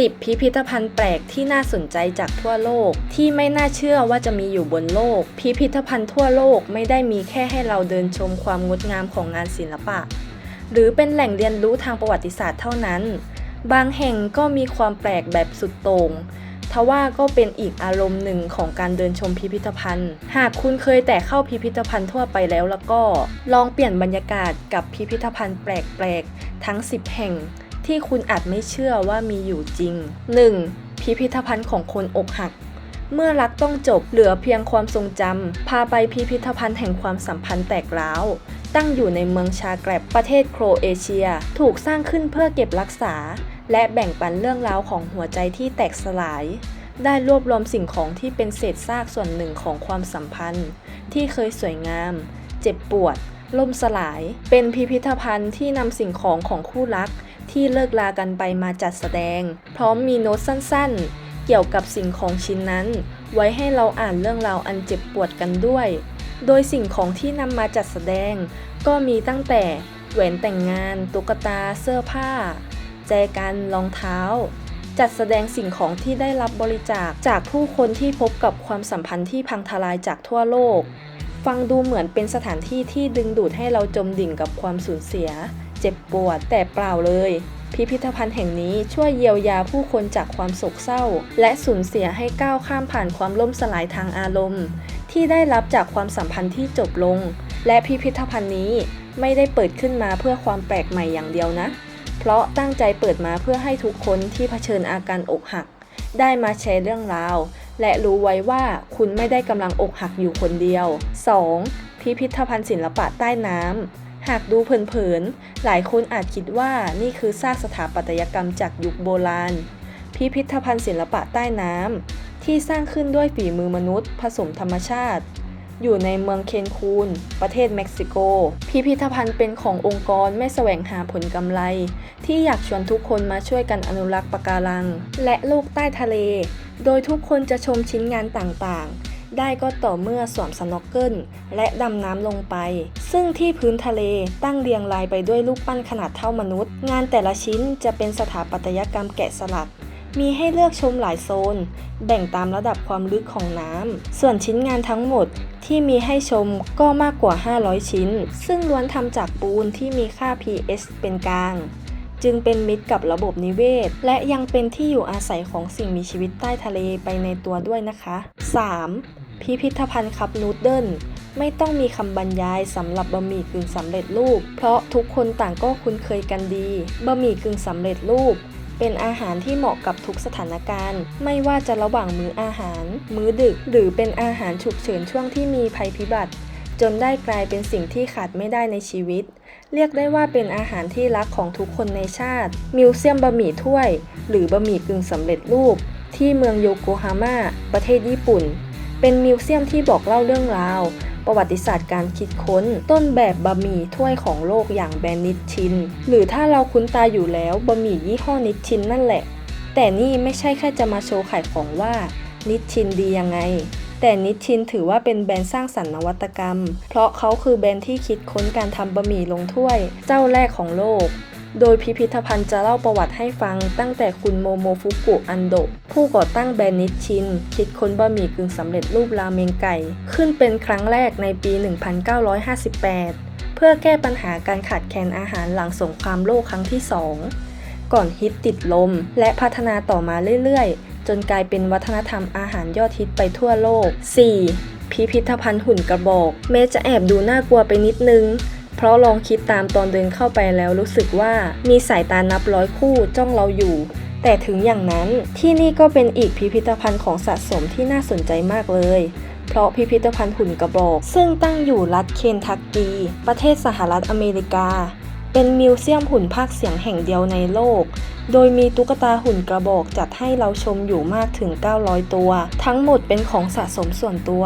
10 พิพิธภัณฑ์แปลกที่น่าสนใจจากทั่วโลก ที่ไม่น่าเชื่อว่าจะมีอยู่บนโลก พิพิธภัณฑ์ทั่วโลกไม่ได้มีแค่ให้เราเดินชมความงดงามของงานศิลปะ หรือเป็นแหล่งเรียนรู้ทางประวัติศาสตร์เท่านั้น บางแห่งก็มีความแปลกแบบสุดโต่งทว่าก็เป็นอีกอารมณ์หนึ่งของการเดินชมพิพิธภัณฑ์ หากคุณเคยแต่เข้าพิพิธภัณฑ์ทั่วไปแล้วแล้วก็ ลองเปลี่ยนบรรยากาศกับพิพิธภัณฑ์แปลกๆ ทั้ง 10 แห่ง ที่คุณอาจไม่เชื่อว่ามีอยู่จริง 1. พิพิธภัณฑ์ของคนอกหัก เมื่อรักต้องจบเหลือเพียงความทรงจำ พาไปพิพิธภัณฑ์แห่งความสัมพันธ์แตกร้าว ตั้งอยู่ในเมืองชาแกรบประเทศโครเอเชีย ถูกสร้างขึ้นเพื่อเก็บรักษา และแบ่งปันเรื่องราวของหัวใจที่แตกสลาย ได้รวบรวมสิ่งของที่เป็นเศษซากส่วนหนึ่งของความสัมพันธ์ ที่เคยสวยงาม เจ็บปวดล่มสลาย เป็นพิพิธภัณฑ์ที่นำสิ่งของของคู่รัก ที่เลิกลากันไปมาจัดแสดง พร้อมมีโน้ตสั้นๆ เกี่ยวกับสิ่งของชิ้นนั้น ไว้ให้เราอ่านเรื่องราวอันเจ็บปวดกันด้วย โดยสิ่งของที่นำมาจัดแสดง ก็มีตั้งแต่แหวนแต่งงาน ตุ๊กตา เสื้อผ้า แจกันรองเท้า จัดแสดงสิ่งของที่ได้รับบริจาคจากผู้คนที่พบกับความสัมพันธ์ที่พังทลายจากทั่วโลก ฟังดูเหมือนเป็นสถานที่ที่ดึงดูดให้เราจมดิ่งกับความสูญเสีย เจ็บปวด แต่เปล่าเลย พิพิธภัณฑ์แห่งนี้ช่วยเยียวยาผู้คนจากความโศกเศร้า และสูญเสียให้ก้าวข้ามผ่านความล่มสลายทางอารมณ์ ที่ได้รับจากความสัมพันธ์ที่จบลง และพิพิธภัณฑ์นี้ไม่ได้เปิดขึ้นมาเพื่อความแปลกใหม่อย่างเดียวนะ เพราะตั้งใจเปิดมาเพื่อให้ทุกคนที่เผชิญอาการอกหัก ได้มาแชร์เรื่องราว และรู้ไว้ว่าคุณไม่ได้กำลังอกหักอยู่คนเดียว 2. พิพิธภัณฑ์ศิลปะใต้น้ำ หากดูเผินๆ หลายคนอาจคิดว่านี่คือซากสถาปัตยกรรมจากยุคโบราณ พิพิธภัณฑ์ศิลปะใต้น้ำที่สร้างขึ้นด้วยฝีมือมนุษย์ ผสมธรรมชาติ อยู่ในเมืองเคนคูน ประเทศเม็กซิโก พิพิธภัณฑ์เป็นขององค์กรไม่แสวงหาผลกำไร ที่อยากชวนทุกคนมาช่วยกันอนุรักษ์ปะการัง และโลกใต้ทะเล โดยทุกคนจะชมชิ้นงานต่างๆ ได้ก็ต่อเมื่อสวมสโนว์เกิลและดำน้ำลงไป ซึ่งที่พื้นทะเลตั้งเรียงรายไปด้วยรูปปั้นขนาดเท่ามนุษย์ งานแต่ละชิ้นจะเป็นสถาปัตยกรรมแกะสลักมีให้เลือกชมหลายโซน แบ่งตามระดับความลึกของน้ำ ส่วนชิ้นงานทั้งหมดที่มีให้ชมก็มากกว่า 500 ชิ้น ซึ่งล้วนทำจากปูนที่มีค่า pH เป็นกลาง จึงเป็นมิตรกับระบบนิเวศ และยังเป็นที่อยู่อาศัยของสิ่งมีชีวิตใต้ทะเลไปในตัวด้วยนะคะ 3. พิพิธภัณฑ์คัพนูดเดิลไม่ต้องมีคำบรรยายสำหรับบะหมี่กึ่งสำเร็จรูป เพราะทุกคนต่างก็คุ้นเคยกันดี บะหมี่กึ่งสำเร็จรูป เป็นอาหารที่เหมาะกับทุกสถานการณ์ ไม่ว่าจะระหว่างมื้ออาหาร มื้อดึก หรือเป็นอาหารฉุกเฉินช่วงที่มีภัยพิบัติ จนได้กลายเป็นสิ่งที่ขาดไม่ได้ในชีวิต เรียกได้ว่าเป็นอาหารที่รักของทุกคนในชาติ มิวเซียมบะหมี่ถ้วย หรือบะหมี่กึ่งสำเร็จรูป ที่เมืองโยโกฮาม่าประเทศญี่ปุ่น เป็นมิวเซียมที่บอกเล่าเรื่องราว ประวัติศาสตร์การคิดค้น ต้นแบบบะหมี่ถ้วยของโลกอย่างแบรนด์นิชชิน หรือถ้าเราคุ้นตาอยู่แล้วบะหมี่ยี่ห้อนิชชินนั่นแหละ แต่นี่ไม่ใช่แค่จะมาโชว์ขายของว่านิชชินดียังไง แต่นิชชินถือว่าเป็นแบรนด์สร้างสรรค์นวัตกรรม เพราะเขาคือแบรนด์ที่คิดค้นการทำบะหมี่ลงถ้วย เจ้าแรกของโลกโดยพิพิธภัณฑ์จะเล่าประวัติให้ฟังตั้งแต่คุณโมโมฟุกุอันโดะผู้ก่อตั้งแบรนด์นิชชิน คิดค้นบะหมี่กึ่งสำเร็จรูปราเมงไก่ ขึ้นเป็นครั้งแรกในปี 1958 เพื่อแก้ปัญหาการขาดแคลนอาหารหลังสงครามโลกครั้งที่ 2 ก่อนฮิตติดลมและพัฒนาต่อมาเรื่อยๆ จนกลายเป็นวัฒนธรรมอาหารยอดฮิตไปทั่วโลก 4. พิพิธภัณฑ์หุ่นกระบอก แม้จะแอบดูน่ากลัวไปนิดนึง เพราะลองคิดตามตอนเดินเข้าไปแล้วรู้สึกว่ามีสายตานับร้อยคู่จ้องเราอยู่ แต่ถึงอย่างนั้นที่นี่ก็เป็นอีกพิพิธภัณฑ์ของสะสมที่น่าสนใจมากเลยเพราะพิพิธภัณฑ์หุ่นกระบอก ซึ่งตั้งอยู่รัฐเคนทักกี ประเทศสหรัฐอเมริกา เป็นมิวเซียมหุ่นภาคเสียงแห่งเดียวในโลก โดยมีตุ๊กตาหุ่นกระบอกจัดให้เราชมอยู่มากถึง 900 ตัว ทั้งหมดเป็นของสะสมส่วนตัว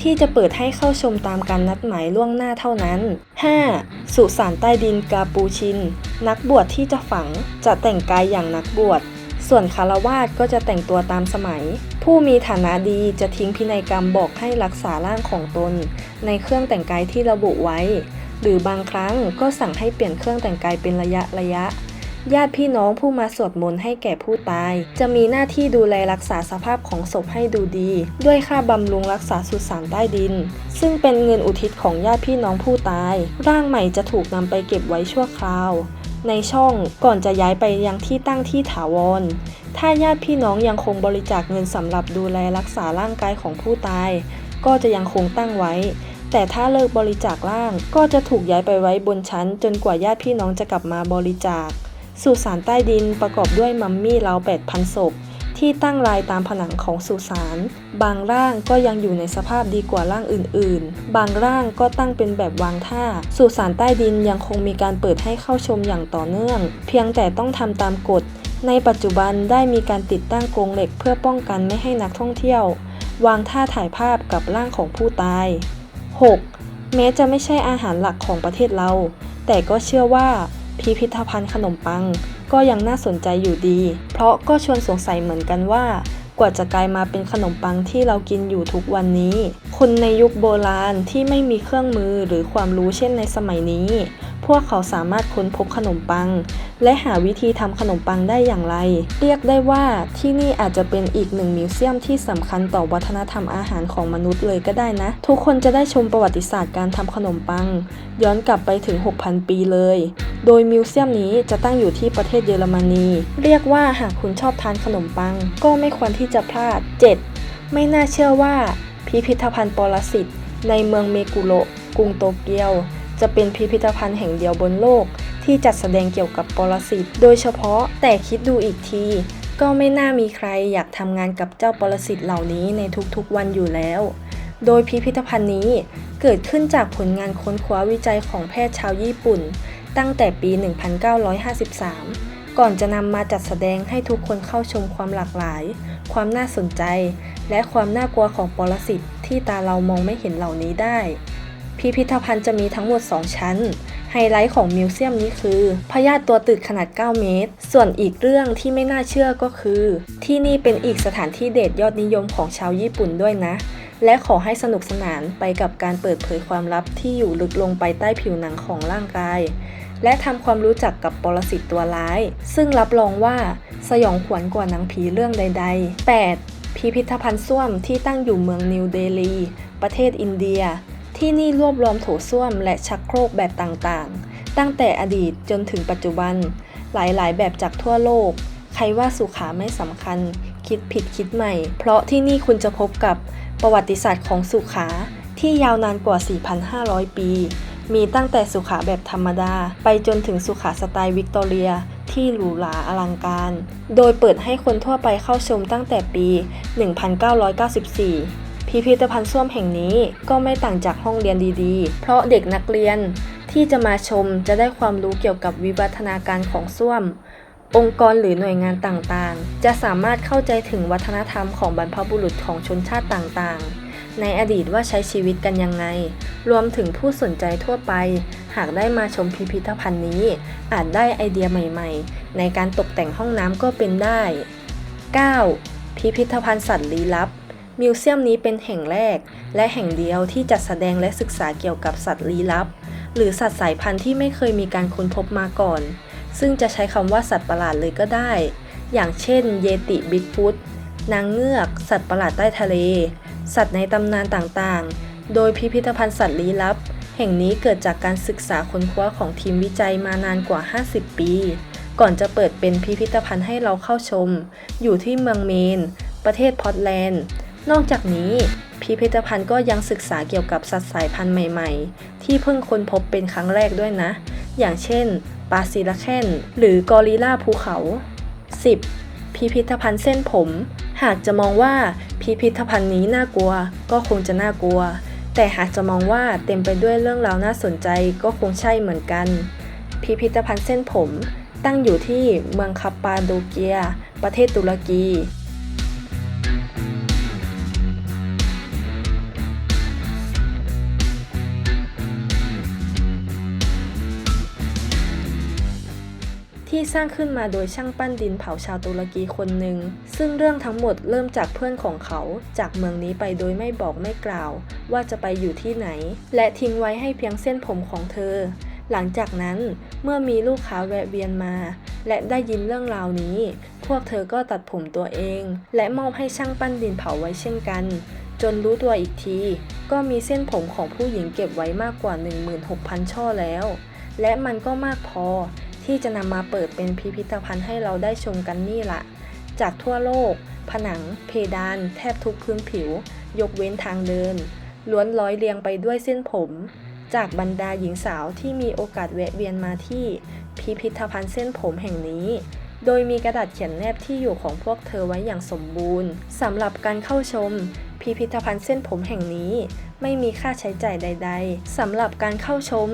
ที่จะเปิดให้เข้าชมตามการนัดหมายล่วงหน้าเท่านั้น 5. สุสานใต้ดินกาปูชิน นักบวชที่จะฝังจะแต่งกายอย่างนักบวชส่วนคารวาสก็จะแต่งตัวตามสมัย ผู้มีฐานะดีจะทิ้งพินัยกรรมบอกให้รักษาร่างของตน ในเครื่องแต่งกายที่ระบุไว้ หรือบางครั้งก็สั่งให้เปลี่ยนเครื่องแต่งกายเป็นระยะระยะ ญาติพี่น้องผู้มาสวดมนต์ให้แก่ผู้ตาย จะมีหน้าที่ดูแลรักษาสภาพของศพให้ดูดี ด้วยค่าบำรุงรักษาสุสานใต้ดิน ซึ่งเป็นเงินอุทิศของญาติพี่น้องผู้ตาย ร่างใหม่จะถูกนำไปเก็บไว้ชั่วคราว ในช่องก่อนจะย้ายไปยังที่ตั้งที่ถาวรถ้าญาติพี่น้องยังคงบริจาคเงินสำหรับดูแลรักษาร่างกายของผู้ตาย ก็จะยังคงตั้งไว้ แต่ถ้าเลิกบริจาคร่างก็จะถูกย้ายไปไว้บนชั้น จนกว่าญาติพี่น้องจะกลับมาบริจาค สุสานใต้ดินประกอบด้วยมัมมี่ราว8,000ศพที่ตั้งรายตามผนังของสุสาน บางร่างก็ยังอยู่ในสภาพดีกว่าร่างอื่นๆ บางร่างก็ตั้งเป็นแบบวางท่า สุสานใต้ดินยังคงมีการเปิดให้เข้าชมอย่างต่อเนื่อง เพียงแต่ต้องทำตามกฎ ในปัจจุบันได้มีการติดตั้งกรงเหล็กเพื่อป้องกันไม่ให้นักท่องเที่ยว วางท่าถ่ายภาพกับร่างของผู้ตาย 6. แม้จะไม่ใช่อาหารหลักของประเทศเรา แต่ก็เชื่อว่าพิพิธภัณฑ์ขนมปัง ก็ยังน่าสนใจอยู่ดี เพราะก็ชวนสงสัยเหมือนกันว่า กว่าจะกลายมาเป็นขนมปังที่เรากินอยู่ทุกวันนี้ คนในยุคโบราณที่ไม่มีเครื่องมือหรือความรู้เช่นในสมัยนี้ พวกเขาสามารถค้นพบขนมปัง และหาวิธีทำขนมปังได้อย่างไร เรียกได้ว่าที่นี่อาจจะเป็นอีกหนึ่งมิวเซียมที่สำคัญต่อวัฒนธรรมอาหารของมนุษย์เลยก็ได้นะ ทุกคนจะได้ชมประวัติศาสตร์การทำขนมปัง ย้อนกลับไปถึง 6,000 ปีเลย โดยมิวเซียมนี้จะตั้งอยู่ที่ประเทศเยอรมนี เรียกว่าหากคุณชอบทานขนมปัง ก็ไม่ควรที่จะพลาด 7. ไม่น่าเชื่อว่า พิพิธภัณฑ์ปรสิตในเมืองเมกุโระกรุงโตเกียว จะเป็นพิพิธภัณฑ์แห่งเดียวบนโลก ที่จัดแสดงเกี่ยวกับปรสิต โดยเฉพาะแต่คิดดูอีกที ก็ไม่น่ามีใครอยากทำงานกับเจ้าปรสิตเหล่านี้ในทุกๆวันอยู่แล้ว โดยพิพิธภัณฑ์นี้เกิดขึ้นจากผลงานค้นคว้าวิจัยของแพทย์ชาวญี่ปุ่น ตั้งแต่ปี 1953 ก่อนจะนำมาจัดแสดงให้ทุกคนเข้าชมความหลากหลาย ความน่าสนใจ และความน่ากลัวของปรสิตที่ตาเรามองไม่เห็นเหล่านี้ได้ พิพิธภัณฑ์จะมีทั้งหมด 2 ชั้น ไฮไลท์ของมิวเซียมนี้คือพยาธิตัวตึกขนาด 9 เมตร ส่วนอีกเรื่องที่ไม่น่าเชื่อก็คือ ที่นี่เป็นอีกสถานที่เดทยอดนิยมของชาวญี่ปุ่นด้วยนะ และขอให้สนุกสนานไปกับการเปิดเผยความลับที่อยู่ลึกลงไปใต้ผิวหนังของร่างกาย และทำความรู้จักกับปรสิตตัวร้าย ซึ่งรับรองว่าสยองขวัญกว่าหนังผีเรื่องใด ๆ 8. พิพิธภัณฑ์ส้วมที่ตั้งอยู่เมืองนิวเดลี ประเทศอินเดีย ที่นี่รวบรวมโถส้วมและชักโครกแบบต่างๆ ตั้งแต่อดีตจนถึงปัจจุบัน หลายๆ แบบจากทั่วโลก ใครว่าสุขาไม่สำคัญ คิดผิดคิดใหม่ เพราะที่นี่คุณจะพบกับประวัติศาสตร์ของสุขาที่ยาวนานกว่า 4,500 ปี มีตั้งแต่สุขาแบบธรรมดา ไปจนถึงสุขาสไตล์วิกตอเรียที่หรูหราอลังการ โดยเปิดให้คนทั่วไปเข้าชมตั้งแต่ปี 1994 พิพิธภัณฑ์ส้วมแห่งนี้ก็ไม่ต่างจากห้องเรียนดีๆ เพราะเด็กนักเรียนที่จะมาชมจะได้ความรู้เกี่ยวกับวิวัฒนาการของส้วม องค์กรหรือหน่วยงานต่างๆ จะสามารถเข้าใจถึงวัฒนธรรมของบรรพบุรุษของชนชาติต่างๆในอดีตว่าใช้ชีวิตกันยังไง รวมถึงผู้สนใจทั่วไป หากได้มาชมพิพิธภัณฑ์นี้ อาจได้ไอเดียใหม่ๆ ในการตกแต่งห้องน้ำก็เป็นได้ 9. พิพิธภัณฑ์สัตว์ลี้ลับ มิวเซียมนี้เป็นแห่งแรก และแห่งเดียวที่จัดแสดงและศึกษาเกี่ยวกับสัตว์ลี้ลับ หรือสัตว์สายพันธุ์ที่ไม่เคยมีการค้นพบมาก่อน ซึ่งจะใช้คำว่าสัตว์ประหลาดเลยก็ได้ อย่างเช่น เยติบิ๊กฟุตนางเงือก สัตว์ประหลาดใต้ทะเล สัตว์ในตำนานต่างๆ โดยพิพิธภัณฑ์สัตว์ลี้ลับ แห่งนี้เกิดจากการศึกษาค้นคว้าของทีมวิจัยมานานกว่า 50 ปี ก่อนจะเปิดเป็นพิพิธภัณฑ์ให้เราเข้าชม อยู่ที่เมืองเมน ประเทศพอร์ตแลนด์ นอกจากนี้พิพิธภัณฑ์ก็ยังศึกษาเกี่ยวกับสัตว์สายพันธุ์ใหม่ๆ ที่เพิ่งค้นพบเป็นครั้งแรกด้วยนะ อย่างเช่นปลาซีลาแคนหรือกอริลลาภูเขา 10. พิพิธภัณฑ์เส้นผม หากจะมองว่าพิพิธภัณฑ์นี้น่ากลัว ก็คงจะน่ากลัว แต่หากจะมองว่าเต็มไปด้วยเรื่องราวน่าสนใจก็คงใช่เหมือนกัน พิพิธภัณฑ์เส้นผมตั้งอยู่ที่เมืองคาปาโดเกีย ประเทศตุรกี สร้างขึ้นมาโดยช่างปั้นดินเผาชาวตุรกีคนหนึ่ง ซึ่งเรื่องทั้งหมดเริ่มจากเพื่อนของเขาจากเมืองนี้ไปโดยไม่บอกไม่กล่าว ว่าจะไปอยู่ที่ไหน และทิ้งไว้ให้เพียงเส้นผมของเธอ หลังจากนั้นเมื่อมีลูกค้าแวะเวียนมา และได้ยินเรื่องราวนี้ พวกเธอก็ตัดผมตัวเอง และมอบให้ช่างปั้นดินเผาไว้เช่นกัน จนรู้ตัวอีกที ก็มีเส้นผมของผู้หญิงเก็บไว้มากกว่า 16,000 ช่อแล้ว และมันก็มากพอ ที่จะนำมาเปิดเป็นพิพิธภัณฑ์ให้เราได้ชมกันนี่ละจากทั่วโลก ผนัง เพดาน แทบทุกพื้นผิว ยกเว้นทางเดิน ล้วนร้อยเรียงไปด้วยเส้นผม จากบรรดาหญิงสาวที่มีโอกาสแวะเวียนมาที่พิพิธภัณฑ์เส้นผมแห่งนี้ โดยมีกระดาษเขียนแนบที่อยู่ของพวกเธอไว้อย่างสมบูรณ์สำหรับการเข้าชม พิพิธภัณฑ์เส้นผมแห่งนี้ ไม่มีค่าใช้จ่ายใด ๆสำหรับการเข้าชม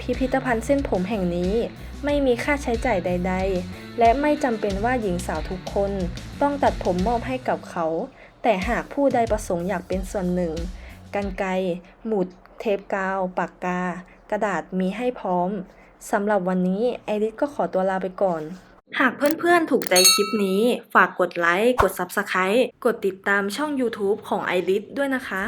พิพิธภัณฑ์เส้นผมแห่งนี้ ไม่มีค่าใช้จ่ายใด ๆ และไม่จำเป็นว่าหญิงสาวทุกคนต้องตัดผมมอบให้กับเขา แต่หากผู้ใดประสงค์อยากเป็นส่วนหนึ่ง กันไกหมุด เทปกาว ปากกา กระดาษมีให้พร้อมสำหรับวันนี้ไอริสก็ขอตัวลาไปก่อนหากเพื่อนๆ ถูกใจคลิปนี้ ฝากกดไลค์ กด Subscribe กดติดตามช่อง YouTube ของไอริสด้วยนะคะ